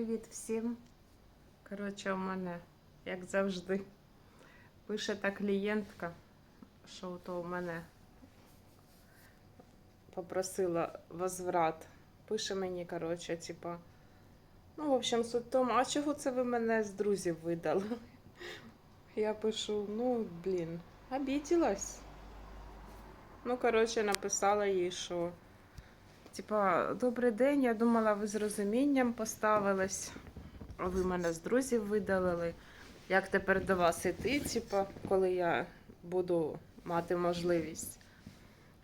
Привіт всім. Коротше, у мене, як завжди, пише та клієнтка, що то у мене попросила возврат. Пише мені, коротше, типа, ну, в общем, суть в тому, а чого це ви мене з друзів видали? Я пишу, ну, блін, обіділась. Ну, коротше, написала їй, що. Типа, добрий день, я думала, ви з розумінням поставились, а ви мене з друзів видалили. Як тепер до вас іти, типа, коли я буду мати можливість?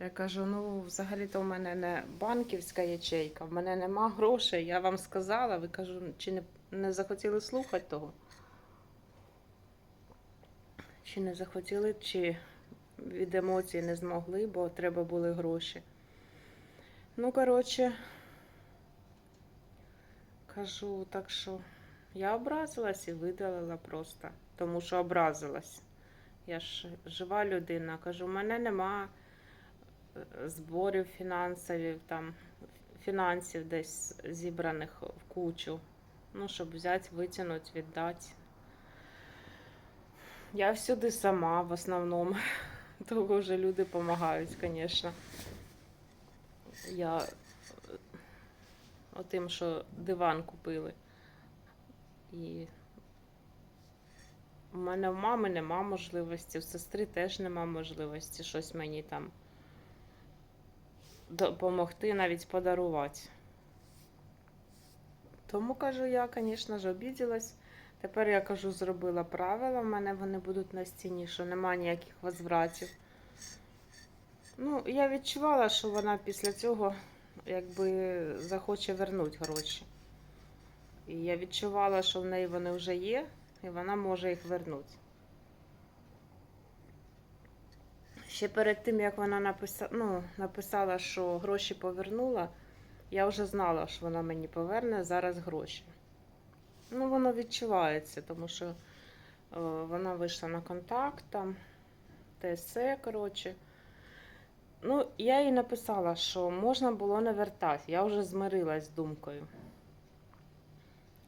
Я кажу: ну, взагалі-то в мене не банківська ячейка, в мене нема грошей. Я вам сказала, ви кажу, чи не, не захотіли слухати того? Чи не захотіли, чи від емоцій не змогли, бо треба були гроші. Ну, коротше, кажу, так що я образилась і видалила просто, тому що образилась. Я ж жива людина. Кажу, у мене нема е, зборів фінансових, там, фінансів десь зібраних в кучу. Ну, щоб взяти, витягнути, віддати. Я всюди сама в основному. Того вже люди допомагають, звісно. Я е, отим, що диван купили. І у мене в мами нема можливості, в сестри теж нема можливості щось мені там допомогти, навіть подарувати. Тому кажу, я, звісно ж, обіділась. Тепер я кажу, зробила правила, в мене вони будуть на стіні, що нема ніяких возвратів. Ну, я відчувала, що вона після цього якби захоче вернути гроші. І я відчувала, що в неї вони вже є, і вона може їх вернути. Ще перед тим, як вона написала, ну, написала, що гроші повернула, я вже знала, що вона мені поверне зараз гроші. Ну, воно відчувається, тому що е, вона вийшла на контакт, там, ТСЕ, коротше. Ну, я їй написала, що можна було не вертати. Я вже змирилась з думкою.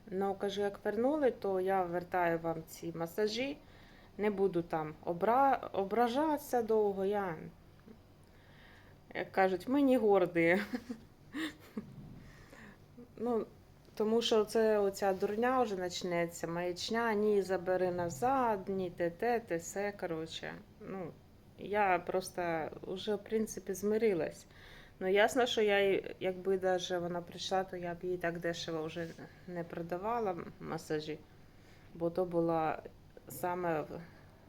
Ну, кажу, як вернули, то я вертаю вам ці масажі. Не буду там обра... ображатися довго. Я, як кажуть, ми не. Ну, тому що це оця дурня вже почнеться, маячня, ні, забери назад, ні те, те, те, все, коротше. Ну, я просто вже, в принципі, змирилась. Ну, ясно, що я, якби даже вона прийшла, то я б їй так дешево вже не продавала масажі, бо то була саме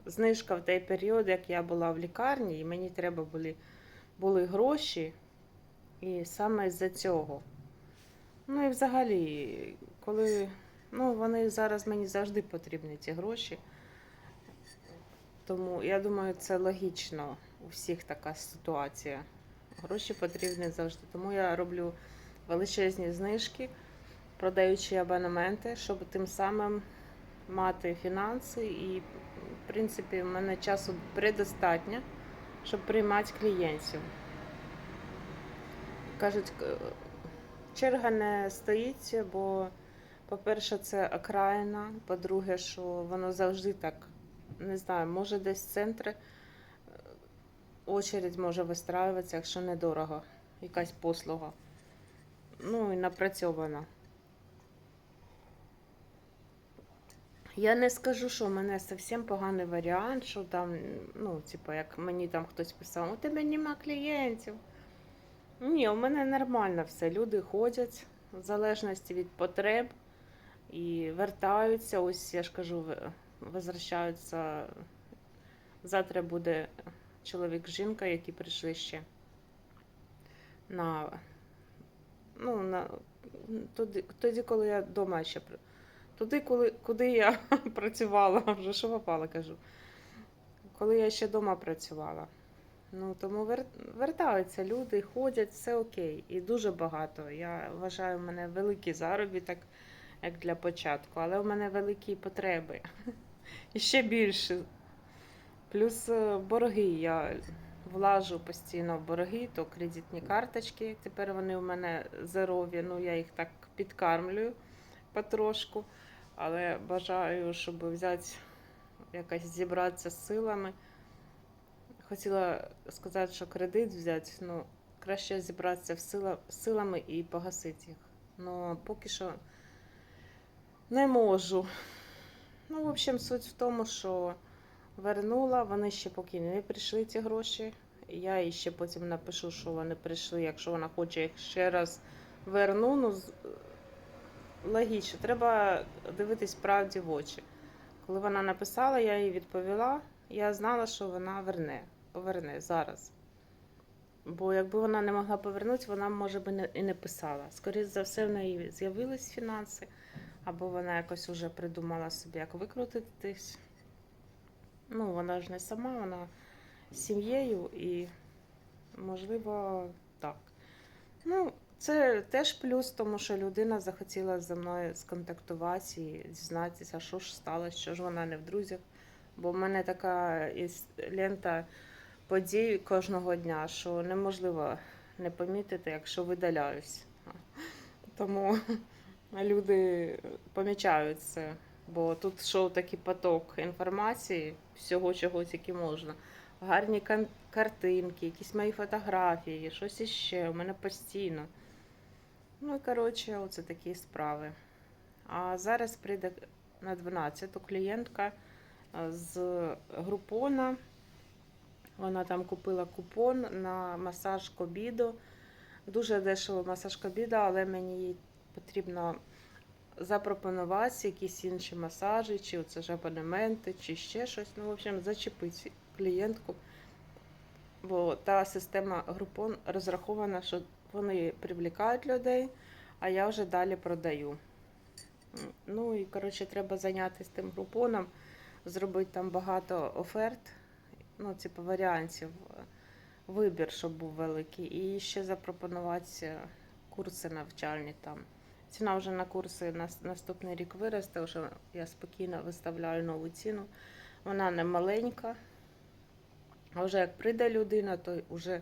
знижка в той період, як я була в лікарні, і мені треба були, були гроші, і саме з-за цього. Ну і взагалі, коли ну, вони зараз мені завжди потрібні ці гроші. Тому я думаю, це логічно. У всіх така ситуація. Гроші потрібні завжди. Тому я роблю величезні знижки, продаючи абонементи, щоб тим самим мати фінанси. І, в принципі, в мене часу предостатньо, щоб приймати клієнтів. Кажуть, черга не стоїть, бо, по-перше, це окраїна, по-друге, що воно завжди так не знаю, може десь в центрі очередь може вистраюватися, якщо недорого, якась послуга. Ну і напрацьована. Я не скажу, що в мене зовсім поганий варіант, що там, ну, типу, як мені там хтось писав, у тебе нема клієнтів. Ні, у мене нормально все. Люди ходять в залежності від потреб і вертаються. Ось я ж кажу, возвращаються. Завтра буде чоловік-жінка, які прийшли ще на, ну, на туди, тоді, коли я вдома ще туди, коли, куди я працювала, вже що попала, кажу. Коли я ще вдома працювала. Ну, тому вер... вертаються люди, ходять, все окей. І дуже багато. Я вважаю, в мене великий заробіток, як для початку, але в мене великі потреби. І ще більше. Плюс е, борги. Я влажу постійно в борги, то кредитні карточки. Тепер вони у мене здорові, ну я їх так підкармлюю. потрошку, але бажаю, щоб взяти якось зібратися з силами. Хотіла сказати, що кредит взяти, ну, краще зібратися в сила, силами і погасити їх. Ну, поки що не можу. Ну, в общем, суть в тому, що вернула, вони ще поки не прийшли ці гроші. Я їй ще потім напишу, що вони прийшли, якщо вона хоче їх ще раз верну. Ну, логічно, треба дивитись правді в очі. Коли вона написала, я їй відповіла, я знала, що вона верне, поверне зараз. Бо якби вона не могла повернути, вона, може би, не, і не писала. Скоріше за все, в неї з'явились фінанси, або вона якось вже придумала собі, як викрутитись. Ну, вона ж не сама, вона з сім'єю і, можливо, так. Ну, це теж плюс, тому що людина захотіла зі мною сконтактуватися і дізнатися, що ж сталося, що ж вона не в друзях. Бо в мене така лента подій кожного дня, що неможливо не помітити, якщо видаляюсь. Тому люди помічають це. Бо тут йшов такий поток інформації, всього, чого тільки можна. Гарні картинки, якісь мої фотографії, щось іще. У мене постійно. Ну і коротше, оце такі справи. А зараз прийде на 12-ту клієнтка е, з Групона. Вона там купила купон на масаж Кобідо. Дуже дешево масаж Кобідо, але мені потрібно запропонувати якісь інші масажі, чи оце ж абонементи, чи ще щось. Ну, в общем, зачепити клієнтку. Бо та система Groupon розрахована, що вони привлікають людей, а я вже далі продаю. Ну і коротше, треба зайнятися тим групоном, зробити там багато оферт, ну, типу варіантів, вибір, щоб був великий, і ще запропонувати курси навчальні там. Ціна вже на курси на наступний рік виросте, вже я спокійно виставляю нову ціну. Вона не маленька. А вже як прийде людина, то вже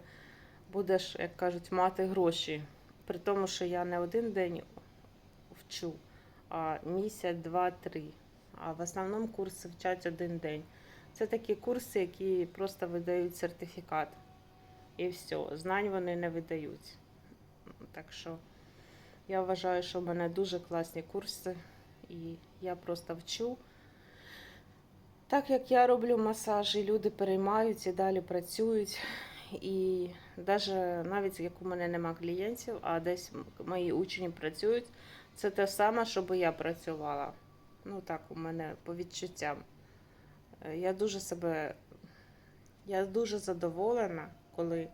будеш, як кажуть, мати гроші. При тому, що я не один день вчу, а місяць, два, три. А в основному курси вчать один день. Це такі курси, які просто видають сертифікат. І все, знань вони не видають. Так що я вважаю, що в мене дуже класні курси, і я просто вчу. Так як я роблю масажі, люди переймаються і далі працюють. І навіть як у мене нема клієнтів, а десь мої учні працюють, це те саме, щоб я працювала. Ну так, у мене по відчуттям. Е, Я дуже себе, я дуже задоволена, коли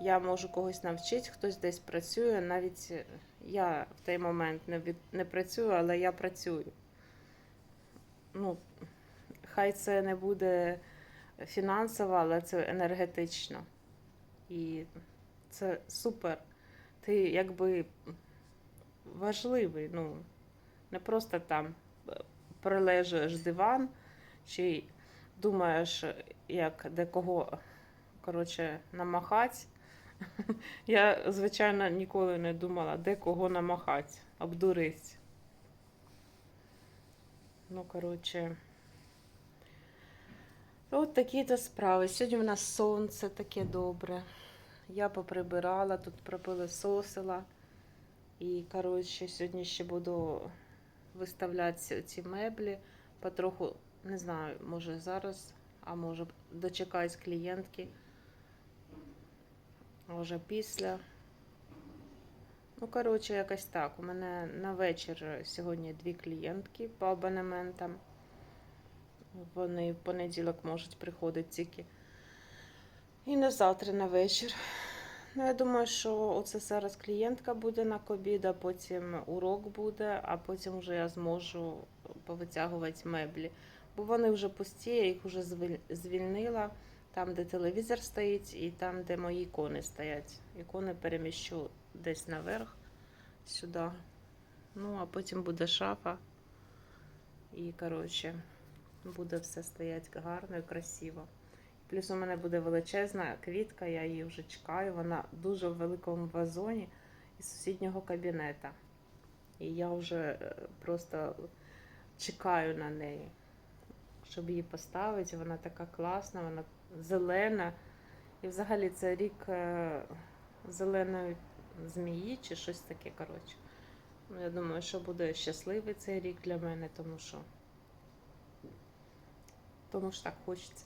я можу когось навчити, хтось десь працює. Навіть е, я в той момент не, від, не працюю, але я працюю. Ну, хай це не буде фінансово, але це енергетично. І це супер. Ти якби важливий, ну, не просто там прилежуєш диван, чи думаєш, як де кого коротше, намахати. Я, звичайно, ніколи не думала, де кого намахати, обдурить. Ну, коротше. От такі то справи. Сьогодні в нас сонце таке добре. Я поприбирала, тут пропилисосила. І, коротше, сьогодні ще буду виставляти ці меблі. Потроху, не знаю, може зараз, а може дочекаюсь клієнтки. А вже після. Ну, коротше, якось так. У мене на вечір сьогодні дві клієнтки по абонементам. Вони в понеділок можуть приходити тільки. І на завтра на вечір. Ну, я думаю, що оце зараз клієнтка буде на кобід, а потім урок буде, а потім вже я зможу повитягувати меблі. Бо вони вже пусті, я їх вже звільнила. Там, де телевізор стоїть, і там, де мої ікони стоять. Ікони переміщу десь наверх сюди. Ну, а потім буде шафа. І, коротше, буде все стояти гарно і красиво. Плюс у мене буде величезна квітка, я її вже чекаю. Вона дуже в великому вазоні із сусіднього кабінета. І я вже е, просто чекаю на неї, щоб її поставити. Вона така класна, вона зелена. І взагалі це рік е, зеленої змії чи щось таке, коротше. Ну, я думаю, що буде щасливий цей рік для мене, тому що. Тому що так хочеться.